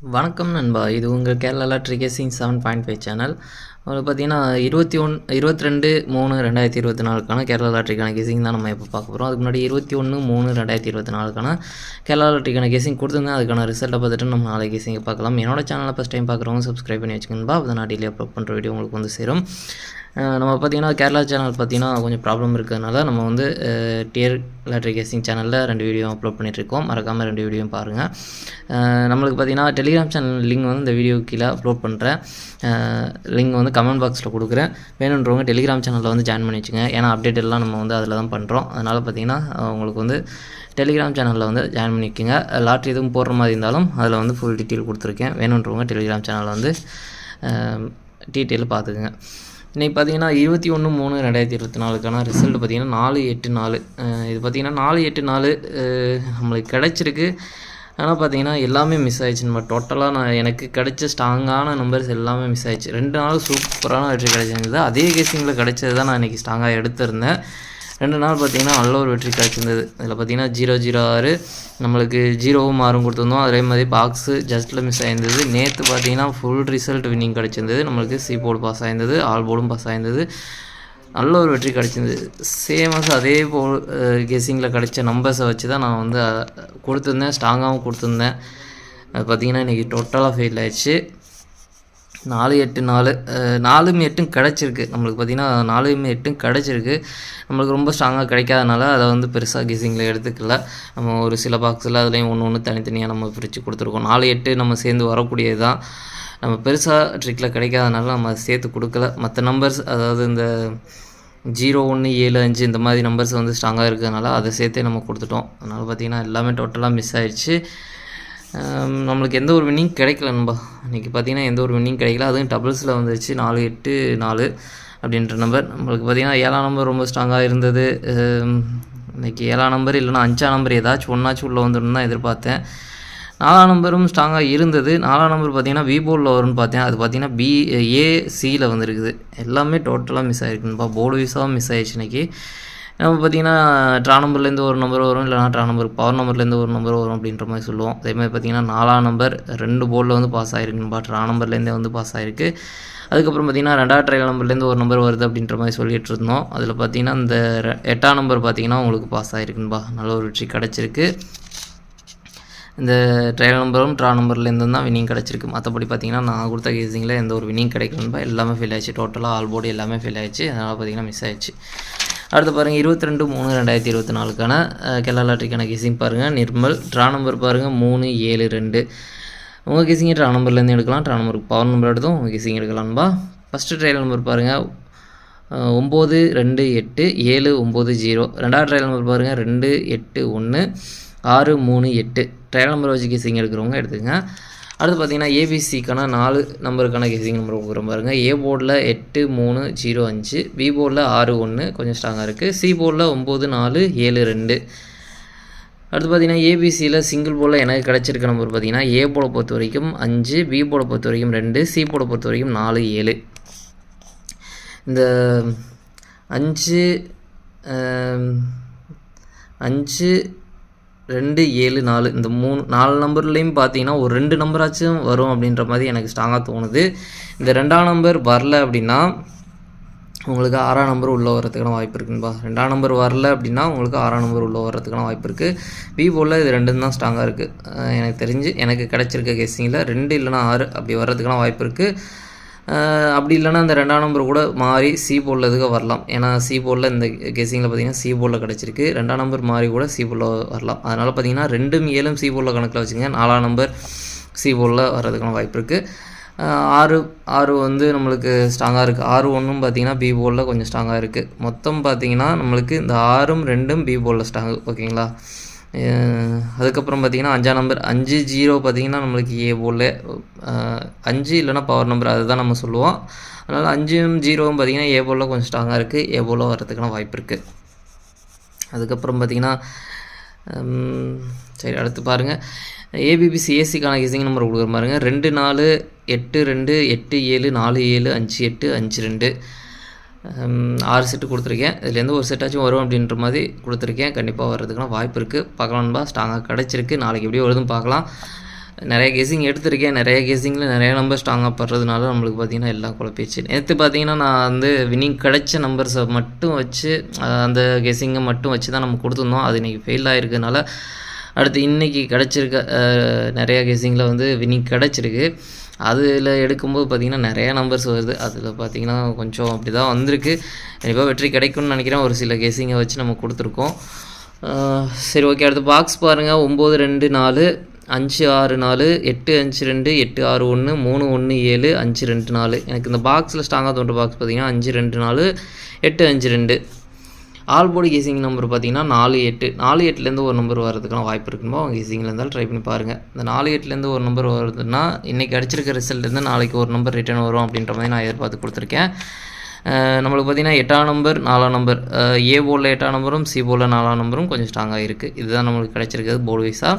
வணக்கம் நண்பா. இது உங்கள் கேரளா ட்ரிகேசிங் செவன் பாயிண்ட் ஃபைவ் சேனல் உங்களுக்கு பார்த்தீங்கன்னா இருபத்தி ஒன் இருபத்தி ரெண்டு மூணு ரெண்டாயிரத்தி இருபத்தி நாலுக்கான கேரளா லாட்ரிக்கான கேசிங் தான் நம்ம இப்போ பார்க்க போகிறோம் அதுக்கு முன்னாடி இருபத்தி ஒன்று மூணு ரெண்டாயிரத்தி இருபத்தி நாலுக்கான கேரளா லாட்ரிக்கான கேசிங் கொடுத்துருந்தேன் அதுக்கான ரிசல்ட்டை பார்த்துட்டு நம்ம நாளைக்கு கேசிங்கை பார்க்கலாம். என்னோட சேனலை ஃபஸ்ட் டைம் பார்க்குறவங்க சப்ஸ்கிரைப் பண்ணி வச்சுக்கணும்பா அதை நான் டெய்லி அப்லோட் பண்ணுற வீடியோ உங்களுக்கு வந்து சேரும். நம்ம பார்த்தீங்கன்னா கேரளா சேனல் பார்த்தீங்கன்னா கொஞ்சம் ப்ராப்ளம் இருக்கிறதுனால நம்ம வந்து டியர் லாட்ரி கேசிங் சேனலில் ரெண்டு வீடியோ அப்லோட் பண்ணிகிட்ருக்கோம் மறக்காமல் ரெண்டு வீடியோவும் பாருங்கள் நம்மளுக்கு பார்த்தீங்கன்னா டெலிகிராம் சேனல் லிங்க் வந்து இந்த வீடியோ கீழே அப்லோட் பண்ணுறேன் லிங்க் வந்து கமெண்ட் பாக்ஸில் கொடுக்குறேன். வேணுன்றவங்க டெலிகிராம் சேனலில் வந்து ஜாயின் பண்ணி வச்சுங்க ஏன்னா அப்டேட் எல்லாம் நம்ம வந்து அதில் தான் பண்ணுறோம் அதனால் பார்த்தீங்கன்னா உங்களுக்கு வந்து டெலிகிராம் சேனலில் வந்து ஜாயின் பண்ணிக்கோங்க. லாட்ரி எதுவும் போடுற மாதிரி இருந்தாலும் அதில் வந்து ஃபுல் டீட்டெயில் கொடுத்துருக்கேன். வேணுன்றவங்க டெலிகிராம் சேனலில் வந்து டீட்டெயில் பார்த்துக்குங்க இன்றைக்கி பார்த்தீங்கன்னா இருபத்தி ஒன்று மூணு ரெண்டாயிரத்தி இருபத்தி நாலுக்கான ரிசல்ட் பார்த்தீங்கன்னா நாலு எட்டு நாலு. இது பார்த்தீங்கன்னா நாலு எட்டு நாலு நம்மளுக்கு கிடச்சிருக்கு. ஆனால் பார்த்தீங்கன்னா எல்லாமே மிஸ் ஆயிடுச்சு நம்ம டோட்டலாக நான் எனக்கு கிடைச்ச ஸ்ட்ராங்கான நம்பர்ஸ் எல்லாமே மிஸ் ஆயிடுச்சு. ரெண்டு நாள் சூப்பரான வெற்றி கிடைச்சிருந்தது அதே கேசிங்கில் கிடைச்சது தான் நான் இன்றைக்கி ஸ்ட்ராங்காக எடுத்திருந்தேன். ரெண்டு நாள் பார்த்தீங்கன்னா நல்ல ஒரு வெற்றி கிடச்சிருந்தது. இதில் பார்த்தீங்கன்னா ஜீரோ ஜீரோ ஆறு நம்மளுக்கு ஜீரோவும் மாறும் கொடுத்துருந்தோம். அதே மாதிரி பாக்ஸு ஜஸ்ட்டில் மிஸ் ஆயிருந்தது. நேற்று பார்த்தீங்கன்னா ஃபுல் ரிசல்ட் வின்னிங் கிடச்சிருந்தது. நம்மளுக்கு சி போர்டு பாஸ் ஆயிருந்தது. ஆல் போர்டும் பாஸ் ஆயிருந்தது. நல்ல ஒரு வெற்றி கிடச்சிருந்தது சேமஸ் அதே போல் கெஸிங்கில் கிடைச்ச நம்பர்ஸை வச்சு தான் நான் வந்து கொடுத்துருந்தேன். ஸ்ட்ராங்காகவும் கொடுத்துருந்தேன். அது பார்த்தீங்கன்னா இன்றைக்கி டோட்டலாக ஃபெயில் ஆயிடுச்சு. நாலு எட்டு நாலு நாலும் எட்டும் கிடச்சிருக்கு. நம்மளுக்கு பார்த்திங்கன்னா நாலும் எட்டும் கிடச்சிருக்கு. நம்மளுக்கு ரொம்ப ஸ்ட்ராங்காக கிடைக்காதனால அதை வந்து பெருசாக கெஸிங்கில் எடுத்துக்கல. நம்ம ஒரு சில பாக்ஸில் அதுலேயும் ஒன்று ஒன்று தனித்தனியாக நம்ம பிரித்து கொடுத்துருக்கோம். நாலு எட்டு நம்ம சேர்ந்து வரக்கூடியது தான் நம்ம பெருசாக ட்ரிக்கில் கிடைக்காதனால நம்ம அதை சேர்த்து கொடுக்கல. மற்ற நம்பர்ஸ் அதாவது இந்த ஜீரோ ஒன்று ஏழு அஞ்சு இந்த மாதிரி நம்பர்ஸ் வந்து ஸ்ட்ராங்காக இருக்கிறதுனால அதை சேர்த்தே நம்ம கொடுத்துட்டோம். அதனால் பார்த்திங்கன்னா எல்லாமே டோட்டலாக மிஸ் ஆயிடுச்சு. நம்மளுக்கு எந்த ஒரு வின்னிங் கிடைக்கல நம்ப இன்றைக்கி பார்த்தீங்கன்னா எந்த ஒரு வின்னிங் கிடைக்கல. அதுவும் டபுள்ஸில் வந்துருச்சு. நாலு எட்டு நாலு அப்படின்ற நம்பர் நம்மளுக்கு பார்த்தீங்கன்னா ஏழாம் நம்பர் ரொம்ப ஸ்ட்ராங்காக இருந்தது. இன்றைக்கி இன்னைக்கு ஏழாம் நம்பர் இல்லைனா அஞ்சாம் நம்பர் ஏதாச்சும் ஒன்றாச்சும் உள்ளே வந்துடும் தான் எதிர்பார்த்தேன். நாலாம் நம்பரும் ஸ்ட்ராங்காக இருந்தது. நாலாம் நம்பர் பார்த்தீங்கன்னா வி போர்டில் வரும்னு பார்த்தேன். அது பார்த்தீங்கன்னா பி ஏ சியில் வந்துருக்குது. எல்லாமே டோட்டலாக மிஸ் ஆகிருக்குன்பா போர்டு வீஸாகவும் மிஸ் ஆயிடுச்சு இன்றைக்கி நம்ம பார்த்தீங்கன்னா ட்ரா நம்பர்லேருந்து ஒரு நம்பர் வரும் இல்லைனா ட்ரா நம்பர் பவர் நம்பர்லேருந்து ஒரு நம்பர் வரும் அப்படின்ற மாதிரி சொல்லுவோம். அதே மாதிரி பார்த்தீங்கன்னா நாலாம் நம்பர் ரெண்டு போர்டில் வந்து பாஸ் ஆகிருக்குன்பா ட்ரா நம்பர்லேருந்தே வந்து பாஸ் ஆகிருக்கு அதுக்கப்புறம் பார்த்தீங்கன்னா ரெண்டாவது ட்ரையல் நம்பர்லேருந்து ஒரு நம்பர் வருது அப்படின்ற மாதிரி சொல்லிட்டு இருந்தோம். அதில் பார்த்தீங்கன்னா இந்த எட்டாம் நம்பர் பார்த்தீங்கன்னா உங்களுக்கு பாஸ் ஆகிருக்குன்பா நல்ல ஒரு வெற்றி கிடச்சிருக்கு. இந்த ட்ரையல் நம்பரும் ட்ரா நம்பர்லேருந்து தான் வினிங் கிடச்சிருக்கு. மற்றபடி பார்த்தீங்கன்னா நான் கொடுத்த கேசிங்கில் எந்த ஒரு வினிங் கிடைக்கலன்பா எல்லாமே ஃபெயில் ஆயிடுச்சு. டோட்டலாக ஆல் போர்டு எல்லாமே ஃபெயில் ஆயிடுச்சு. அதனால் பார்த்தீங்கன்னா மிஸ் ஆயிடுச்சு. அடுத்து பாருங்கள் இருபத்தி ரெண்டு மூணு ரெண்டாயிரத்தி இருபத்தி நாலுக்கான கேரளா லாட்ரிக்கான கேசிங் பாருங்கள் நிர்மல் ட்ரா நம்பர் பாருங்கள் மூணு ஏழு ரெண்டு. உங்கள் கேசிங்க ட்ரா நம்பர்லேருந்து எடுக்கலாம். ட்ரா நம்பருக்கு பவர் நம்பர் எடுத்தும் உங்கள் கேசிங் எடுக்கலாம்பா ஃபஸ்ட்டு ட்ரையல் நம்பர் பாருங்கள் ஒம்பது ரெண்டு எட்டு ஏழு ஒம்பது ஜீரோ ரெண்டாவது ட்ரையல் நம்பர் பாருங்கள் ரெண்டு எட்டு ஒன்று ஆறு மூணு எட்டு. ட்ரையல் நம்பர் வச்சு கேசிங் எடுக்கிறவங்க எடுத்துங்க அடுத்து பார்த்தீங்கன்னா ஏபிசிக்கான நாலு நம்பருக்கான கேசிங் நம்பர் கொடுக்குறோம் பாருங்கள் ஏ போர்டில் எட்டு மூணு ஜீரோ அஞ்சு. பி போர்டில் ஆறு ஒன்று கொஞ்சம் ஸ்ட்ராங்காக இருக்குது சி போர்டில் ஒம்பது நாலு ஏழு ரெண்டு. அடுத்து பார்த்தீங்கன்னா ஏபிசியில் சிங்கிள் போர்டில் எனக்கு கிடச்சிருக்க நம்பர் பார்த்தீங்கன்னா ஏ போர்டை பொறுத்த வரைக்கும் அஞ்சு பி போர்டை பொறுத்த வரைக்கும் ரெண்டு சி போர்டை பொறுத்த வரைக்கும் நாலு ஏழு. இந்த அஞ்சு அஞ்சு ரெண்டு ஏழு நாலு இந்த மூணு நாலு நம்பர்லேயும் பார்த்தீங்கன்னா ஒரு ரெண்டு நம்பராச்சும் வரும் அப்படின்ற மாதிரி எனக்கு ஸ்ட்ராங்காக தோணுது. இந்த ரெண்டாம் நம்பர் வரல அப்படின்னா உங்களுக்கு ஆறாம் நம்பர் உள்ளே வரதுக்கான வாய்ப்பு இருக்குன்பா ரெண்டாம் நம்பர் வரல அப்படின்னா உங்களுக்கு ஆறாம் நம்பர் உள்ளே வரதுக்கான வாய்ப்பு இருக்குது விவோவில் இது ரெண்டும் தான் ஸ்ட்ராங்காக இருக்குது எனக்கு தெரிஞ்சு எனக்கு கிடச்சிருக்க கெஸ்ஸிங்கில் ரெண்டு இல்லைனா ஆறு அப்படி வர்றதுக்கான வாய்ப்பு இருக்குது அப்படி இல்லைன்னா அந்த ரெண்டாம் நம்பர் கூட மாறி சி போர்டில் இதுக்கு வரலாம். ஏன்னா சி போர்டில் இந்த கெஸிங்கில் பார்த்தீங்கன்னா சி போர்டில் கிடச்சிருக்கு. ரெண்டாம் நம்பர் மாறி கூட சி போர்டில் வரலாம். அதனால் பார்த்தீங்கன்னா ரெண்டும் ஏழும் சி போர்டில் கணக்கில் வச்சுங்க நாலாம் நம்பர் சி போர்டில் வர்றதுக்கான வாய்ப்பு இருக்குது ஆறு ஆறு வந்து நம்மளுக்கு ஸ்ட்ராங்காக இருக்குது ஆறு ஒன்றும் பார்த்தீங்கன்னா பி போலில் கொஞ்சம் ஸ்ட்ராங்காக இருக்குது மொத்தம் பார்த்தீங்கன்னா நம்மளுக்கு இந்த ஆறும் ரெண்டும் பி போலில் ஸ்ட்ராங் ஓகேங்களா அதுக்கப்புறம் பார்த்திங்கன்னா அஞ்சாம் நம்பர் அஞ்சு ஜீரோ பார்த்தீங்கன்னா நம்மளுக்கு ஏ போல் அஞ்சு இல்லைனா பவர் நம்பர் அதுதான் நம்ம சொல்லுவோம். அதனால் அஞ்சும் ஜீரோவும் பார்த்தீங்கன்னா ஏ போர்டில் கொஞ்சம் ஸ்ட்ராங்காக இருக்குது ஏ போர்டில் வர்றதுக்கான வாய்ப்பு இருக்குது அதுக்கப்புறம் பார்த்தீங்கன்னா சரி அடுத்து பாருங்கள் ஏபிபிசி ஏசிக்கான கேசிங் நம்பர் கொடுக்குற பாருங்கள் ரெண்டு நாலு எட்டு ரெண்டு எட்டு ஏழு நாலு ஏழு அஞ்சு எட்டு அஞ்சு ரெண்டு. ஆறு செட்டு கொடுத்துருக்கேன். இதுலேருந்து ஒரு செட்டாச்சும் வரும் அப்படின்ற மாதிரி கொடுத்துருக்கேன். கண்டிப்பாக வர்றதுக்கான வாய்ப்பு இருக்குது பார்க்கலாம்பா ஸ்ட்ராங்காக கிடச்சிருக்கு. நாளைக்கு எப்படி வருதுன்னு பார்க்கலாம். நிறைய கேசிங் எடுத்திருக்கேன். நிறைய கேசிங்கில் நிறைய நம்பர் ஸ்ட்ராங்காக படுறதுனால நம்மளுக்கு பார்த்தீங்கன்னா எல்லாம் குழப்பிச்சு. நேற்று பார்த்தீங்கன்னா நான் வந்து வினிங் கிடைச்ச நம்பர்ஸை மட்டும் வச்சு அந்த கெஸிங்கை மட்டும் வச்சு தான் நம்ம கொடுத்துருந்தோம். அது இன்றைக்கி ஃபெயில் ஆகிருக்கனால அடுத்து இன்றைக்கி கிடச்சிருக்க நிறையா நிறைய கெஸிங்கில் வந்து வினிங் கிடச்சிருக்கு. அதில் எடுக்கும்போது பார்த்திங்கன்னா நிறையா நம்பர்ஸ் வருது. அதில் பார்த்திங்கன்னா கொஞ்சம் அப்படி தான் வந்திருக்கு. கண்டிப்பாக வெற்றி கிடைக்கும்னு நினைக்கிறேன். ஒரு சில கெஸிங்கை வச்சு நம்ம கொடுத்துருக்கோம். சரி ஓகே அடுத்து பாக்ஸ் பாருங்கள் ஒம்பது ரெண்டு நாலு அஞ்சு ஆறு நாலு எட்டு அஞ்சு ரெண்டு எட்டு ஆறு ஒன்று மூணு ஒன்று ஏழு அஞ்சு ரெண்டு நாலு. எனக்கு இந்த பாக்ஸில் ஸ்ட்ராங்காக தோன்ற பாக்ஸ் பார்த்தீங்கன்னா அஞ்சு ரெண்டு நாலு எட்டு அஞ்சு ரெண்டு. ஆல் போர்டு நம்பர் பார்த்தீங்கன்னா நாலு எட்டு. நாலு எட்டுலேருந்து ஒரு நம்பர் வரதுக்கான வாய்ப்பு இருக்குமோ அவங்க கேசிங்கில் இருந்தாலும் ட்ரை பண்ணி பாருங்கள் இந்த நாலு எட்டுலேருந்து ஒரு நம்பர் வருதுன்னா இன்றைக்கி அடிச்சிருக்க ரிசல்ட்லேருந்து நாளைக்கு ஒரு நம்பர் ரிட்டர்ன் வரும் அப்படின்ற மாதிரி நான் எதிர்பார்த்து கொடுத்துருக்கேன். நம்மளுக்கு பார்த்தீங்கன்னா எட்டாம் நம்பர் நாலாம் நம்பர் ஏ போர்டில் எட்டாம் நம்பரும் சி போர்டில் நாலாம் நம்பரும் கொஞ்சம் ஸ்ட்ராங்காக இருக்குது இதுதான் நம்மளுக்கு கிடச்சிருக்கிறது போர்டு வைஸாக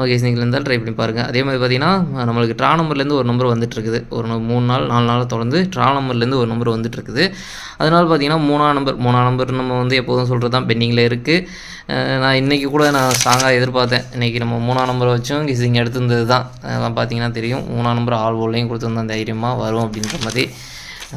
ஓகே நீங்கள் இருந்தாலும் ட்ரை பண்ணி பாருங்கள் அதே மாதிரி பார்த்தீங்கன்னா நம்மளுக்கு ட்ரா நம்பர்லேருந்து ஒரு நம்பர் வந்துட்டு இருக்குது ஒரு மூணு நாள் நாலு நாள் தொடர்ந்து ட்ரா நம்பர்லேருந்து ஒரு நம்பர் வந்துட்டு இருக்குது அதனால் பார்த்தீங்கன்னா மூணாம் நம்பர் மூணாம் நம்பர் நம்ம வந்து எப்போதும் சொல்கிறது தான் பெண்டிங்கில் இருக்குது நான் இன்றைக்கி கூட நான் ஸ்ட்ராங்காக எதிர்பார்த்தேன். இன்றைக்கி நம்ம மூணாம் நம்பரை வச்சும். கிசிங் எடுத்திருந்தது தான். அதெல்லாம் பார்த்தீங்கன்னா தெரியும். மூணாம் நம்பர் ஆல் போல்லையும் கொடுத்துருந்தோம் தைரியமாக வரும் அப்படின்ற மாதிரி.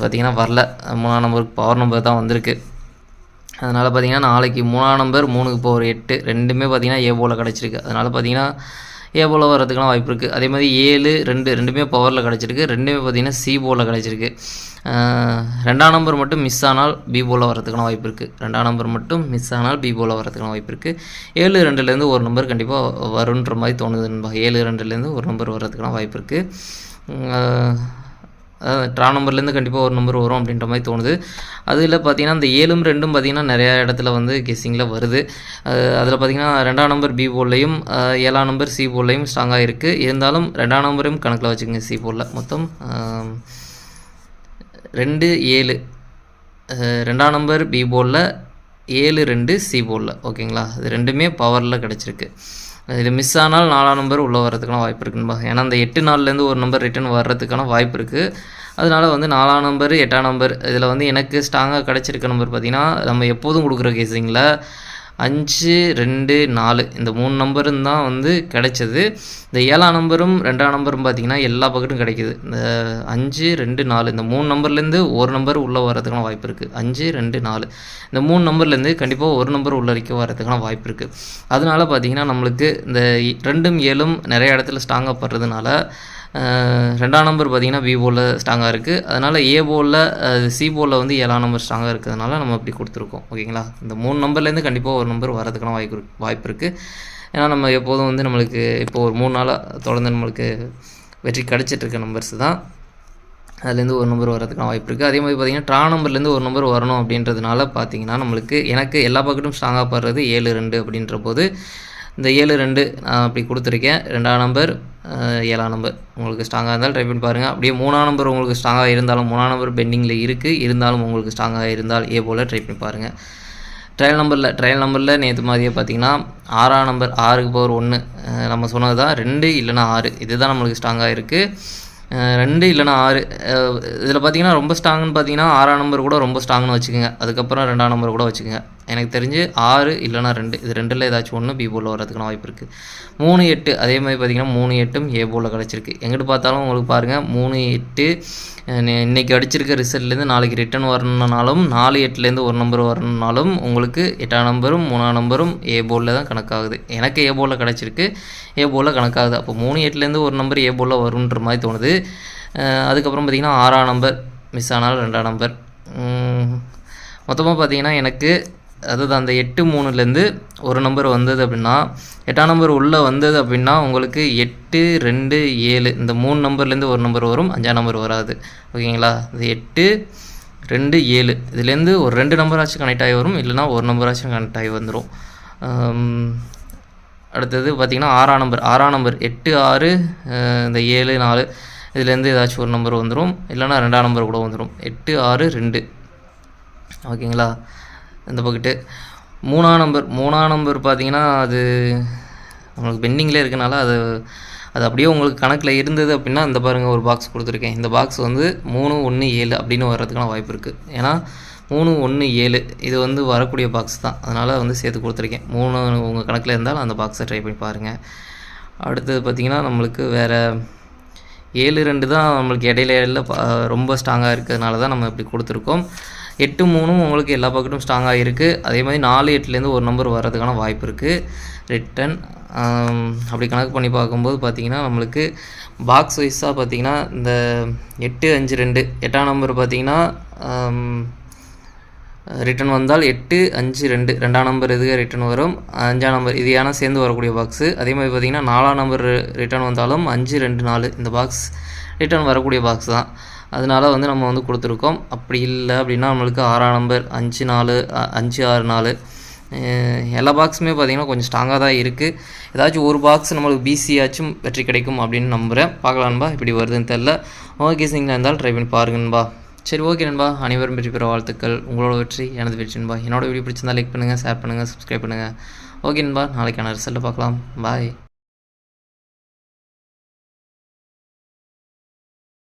பார்த்தீங்கன்னா வரல. மூணாம் நம்பருக்கு பவர் நம்பர் தான் வந்திருக்கு. அதனால் பார்த்தீங்கன்னா நாளைக்கு மூணாம் நம்பர் மூணுக்கு போகிற எட்டு ரெண்டுமே பார்த்தீங்கன்னா ஏ போல் கிடச்சிருக்கு. அதனால் பார்த்தீங்கன்னா ஏ போல் வாய்ப்பு இருக்குது அதே மாதிரி ஏழு ரெண்டு ரெண்டுமே பவரில் கிடச்சிருக்கு. ரெண்டுமே பார்த்தீங்கன்னா சி போலில் கிடச்சிருக்கு. ரெண்டாம் நம்பர் மட்டும் மிஸ் ஆனால் பி போலில் வரதுக்கான வாய்ப்பு இருக்குது ரெண்டாம் நம்பர் மட்டும் மிஸ் ஆனால் பி போலில் வரதுக்கான வாய்ப்பு இருக்குது ஏழு ரெண்டுலேருந்து ஒரு நம்பர் கண்டிப்பாக வருன்ற மாதிரி தோணுது நண்பா. ஏழு ரெண்டுலேருந்து ஒரு நம்பர் வர்றதுக்கான வாய்ப்பு இருக்குது ட்ரா நம்பர்லேருந்து கண்டிப்பாக ஒரு நம்பர் வரும் அப்படின்ற மாதிரி தோணுது. அதில் பார்த்தீங்கன்னா அந்த ஏழும் ரெண்டும் பார்த்தீங்கன்னா நிறையா இடத்துல வந்து கெஸ்ஸிங்கில் வருது. அதில் பார்த்தீங்கன்னா ரெண்டாம் நம்பர் பி போல்லையும் ஏழாம் நம்பர் சி போல்லையும் ஸ்ட்ராங்காக இருக்குது இருந்தாலும் ரெண்டாம் நம்பரையும் கணக்கில் வச்சுக்கோங்க சி போலில். மொத்தம் ரெண்டு ஏழு ரெண்டாம் நம்பர் பி போலில் ஏழு ரெண்டு சி போலில். ஓகேங்களா? அது ரெண்டுமே பவரில் கிடச்சிருக்கு. இது மிஸ் ஆனால் நாலாம் நம்பர் உள்ளே வர்றதுக்கான வாய்ப்பு இருக்குன்பா ஏன்னா அந்த எட்டு நாள்லேருந்து ஒரு நம்பர் ரிட்டர்ன் வர்றதுக்கான வாய்ப்பு இருக்குது அதனால வந்து நாலாம் நம்பர் எட்டாம் நம்பர் இதில் வந்து எனக்கு ஸ்ட்ராங்காக கிடச்சிருக்க நம்பர் பார்த்திங்கன்னா நம்ம எப்போதும் கொடுக்குற கேஸிங்கில் அஞ்சு ரெண்டு நாலு. இந்த மூணு நம்பரும் தான் வந்து கிடைச்சது. இந்த ஏழாம் நம்பரும் ரெண்டாம் நம்பரும் பார்த்திங்கன்னா எல்லா பக்கெட்டும் கிடைக்கிது. இந்த அஞ்சு ரெண்டு நாலு. இந்த மூணு நம்பர்லேருந்து ஒரு நம்பர் உள்ளே வர்றதுக்கான வாய்ப்பு இருக்குது அஞ்சு ரெண்டு நாலு. இந்த மூணு நம்பர்லேருந்து கண்டிப்பாக ஒரு நம்பர் உள்ள வரைக்கும் வர்றதுக்கான வாய்ப்பு இருக்குது அதனால பார்த்திங்கன்னா நம்மளுக்கு இந்த இ- ரெண்டும் ஏழும் நிறைய இடத்துல ஸ்ட்ராங்காக படுறதுனால ரெண்டாம் நம்பர் பார்த்திங்கன்னா பி போலில் ஸ்ட்ராங்காக இருக்குது அதனால் ஏ போலில் சி போலில் வந்து ஏழாம் நம்பர் ஸ்ட்ராங்காக இருக்கிறதுனால நம்ம அப்படி கொடுத்துருக்கோம். ஓகேங்களா இந்த மூணு நம்பர்லேருந்து கண்டிப்பாக ஒரு நம்பர் வரதுக்கான வாய்ப்பு வாய்ப்பு இருக்குது ஏன்னா நம்ம எப்போதும் வந்து நம்மளுக்கு இப்போ ஒரு மூணு நாளாக தொடர்ந்து நம்மளுக்கு வெற்றி கிடச்சிட்டு இருக்க நம்பர்ஸ் தான். அதுலேருந்து ஒரு நம்பர் வரதுக்கான வாய்ப்பு இருக்குது அதே மாதிரி பார்த்தீங்கன்னா ட்ரா நம்பர்லேருந்து ஒரு நம்பர் வரணும் அப்படின்றதுனால பார்த்தீங்கன்னா நம்மளுக்கு எனக்கு எல்லா பக்கெட்டும் ஸ்ட்ராங்காக படுறது ஏழு ரெண்டு அப்படின்ற போது இந்த ஏழு ரெண்டு நான் அப்படி கொடுத்துருக்கேன். ரெண்டாம் நம்பர் ஏழாம் நம்பர் உங்களுக்கு ஸ்ட்ராங்காக இருந்தாலும் ட்ரை பண்ணி பாருங்கள் அப்படியே மூணாம் நம்பர் உங்களுக்கு ஸ்ட்ராங்காக இருந்தாலும் மூணாம் நம்பர் பெண்டிங்கில் இருக்குது இருந்தாலும் உங்களுக்கு ஸ்ட்ராங்காக இருந்தால் ஏ போல் ட்ரை பண்ணி பாருங்கள் ட்ரையல் நம்பரில் ட்ரையல் நம்பரில் நேற்று மாதிரியே பார்த்தீங்கன்னா ஆறாம் நம்பர் ஆறுக்கு பவர் ஒன்று நம்ம சொன்னது தான் ரெண்டு இல்லைன்னா ஆறு. இதுதான் நம்மளுக்கு ஸ்ட்ராங்காக இருக்குது ரெண்டு இல்லைனா ஆறு. இதில் பார்த்தீங்கன்னா ரொம்ப ஸ்ட்ராங்னு பார்த்தீங்கன்னா ஆறாம் நம்பர் கூட ரொம்ப ஸ்ட்ராங்னு வச்சுக்கோங்க. அதுக்கப்புறம் ரெண்டாம் நம்பர் கூட வச்சுக்கோங்க. எனக்கு தெரிஞ்சு ஆறு இல்லைனா ரெண்டு. இது ரெண்டில் ஏதாச்சும் ஒன்று பி போலில் வரதுக்கான வாய்ப்பு இருக்குது மூணு எட்டு. அதே மாதிரி பார்த்தீங்கன்னா மூணு எட்டும் ஏ போலில் கிடச்சிருக்கு. எங்கிட்டு பார்த்தாலும் உங்களுக்கு பாருங்கள் மூணு எட்டு இன்றைக்கி இன்னைக்கு அடிச்சிருக்க ரிசல்ட்லேருந்து நாளைக்கு ரிட்டன் வரணுனாலும் நாலு எட்டுலேருந்து ஒரு நம்பர் வரணுன்னாலும் உங்களுக்கு எட்டாம் நம்பரும் மூணாம் நம்பரும் ஏ போர்டில் தான் கணக்காகுது. எனக்கு ஏ போர்டில் கிடச்சிருக்கு. ஏ போலில் கணக்காகுது. அப்போ மூணு எட்டுலேருந்து ஒரு நம்பர் ஏ போலில் வரும்ன்ற மாதிரி தோணுது. அதுக்கப்புறம் பார்த்தீங்கன்னா ஆறாம் நம்பர் மிஸ் ஆனாலும் ரெண்டாம் நம்பர் மொத்தமாக பார்த்தீங்கன்னா எனக்கு அதாவது அந்த எட்டு மூணுலேருந்து ஒரு நம்பர் வந்தது அப்படின்னா எட்டாம் நம்பர் உள்ளே வந்தது அப்படின்னா உங்களுக்கு எட்டு ரெண்டு ஏழு இந்த மூணு நம்பர்லேருந்து ஒரு நம்பர் வரும் அஞ்சாம் நம்பர் வராது. ஓகேங்களா? இந்த எட்டு ரெண்டு ஏழு. இதுலேருந்து ஒரு ரெண்டு நம்பராச்சும் கனெக்ட் ஆகி வரும் இல்லைன்னா ஒரு நம்பராச்சும் கனெக்ட் ஆகி வந்துடும் அடுத்தது பார்த்திங்கன்னா ஆறாம் நம்பர் ஆறாம் நம்பர் எட்டு ஆறு இந்த ஏழு நாலு இதுலேருந்து ஏதாச்சும் ஒரு நம்பர் வந்துடும் இல்லைன்னா ரெண்டாம் நம்பர் கூட வந்துடும் எட்டு ஆறு ரெண்டு. ஓகேங்களா? இந்த பக்கெட்டு மூணாம் நம்பர் மூணாம் நம்பர் பார்த்தீங்கன்னா அது உங்களுக்கு பெண்டிங்கில் இருக்கனால அது அது அப்படியே உங்களுக்கு கணக்கில் இருந்தது அப்படின்னா இந்த பாருங்கள் ஒரு பாக்ஸ் கொடுத்துருக்கேன். இந்த பாக்ஸ் வந்து மூணு ஒன்று ஏழு அப்படின்னு வர்றதுக்கான வாய்ப்பு இருக்குது ஏன்னா மூணு ஒன்று ஏழு இது வந்து வரக்கூடிய பாக்ஸ் தான். அதனால் வந்து சேர்த்து கொடுத்துருக்கேன். மூணு உங்கள் கணக்கில் இருந்தாலும் அந்த பாக்ஸை ட்ரை பண்ணி பாருங்கள் அடுத்தது பார்த்திங்கன்னா நம்மளுக்கு வேறு ஏழு ரெண்டு தான் நம்மளுக்கு இடையில இடையில ரொம்ப ஸ்ட்ராங்காக இருக்கிறதுனால தான் நம்ம இப்படி கொடுத்துருக்கோம். எட்டு மூணும் உங்களுக்கு எல்லா பக்கெட்டும் ஸ்ட்ராங்காக இருக்குது அதே மாதிரி நாலு எட்டுலேருந்து ஒரு நம்பர் வர்றதுக்கான வாய்ப்பு இருக்குது ரிட்டன் அப்படி கணக்கு பண்ணி பார்க்கும்போது பார்த்தீங்கன்னா நம்மளுக்கு பாக்ஸ் வைஸாக பார்த்தீங்கன்னா இந்த எட்டு அஞ்சு ரெண்டு எட்டாம் நம்பர் பார்த்தீங்கன்னா ரிட்டன் வந்தால் எட்டு அஞ்சு ரெண்டு ரெண்டாம் நம்பர் இதுக்கு ரிட்டன் வரும்? அஞ்சாம் நம்பர் இது ஏன்னா சேர்ந்து வரக்கூடிய பாக்ஸு அதே மாதிரி பார்த்தீங்கன்னா நாலாம் நம்பர் ரிட்டன் வந்தாலும் அஞ்சு ரெண்டு நாலு இந்த பாக்ஸ் ரிட்டன் வரக்கூடிய பாக்ஸ் தான். அதனால வந்து நம்ம வந்து கொடுத்துருக்கோம். அப்படி இல்லை அப்படின்னா நம்மளுக்கு ஆறாம் நம்பர் அஞ்சு நாலு அஞ்சு ஆறு நாலு. எல்லா பாக்ஸுமே பார்த்திங்கன்னா கொஞ்சம் ஸ்ட்ராங்காக தான் இருக்குது ஏதாச்சும் ஒரு பாக்ஸ் நம்மளுக்கு பிசியாச்சும் வெற்றி கிடைக்கும் அப்படின்னு நம்புகிறேன் பார்க்கலான்பா இப்படி வருதுன்னு தெரில ஓகே சிங்கில் இருந்தாலும் ட்ரை பண்ணி பாருங்கன்பா சரி ஓகே நண்பா. அனைவரும் வெற்றி பெற வாழ்த்துக்கள். உங்களோட வெற்றி எனது வெற்றி நண்பா. என்னோட வீடியோ பிடிச்சிருந்தா லைக் பண்ணுங்கள் ஷேர் பண்ணுங்கள் சப்ஸ்கிரைப் பண்ணுங்கள் ஓகே நண்பா நாளைக்கான ரிசல்ட்டை பார்க்கலாம். பாய்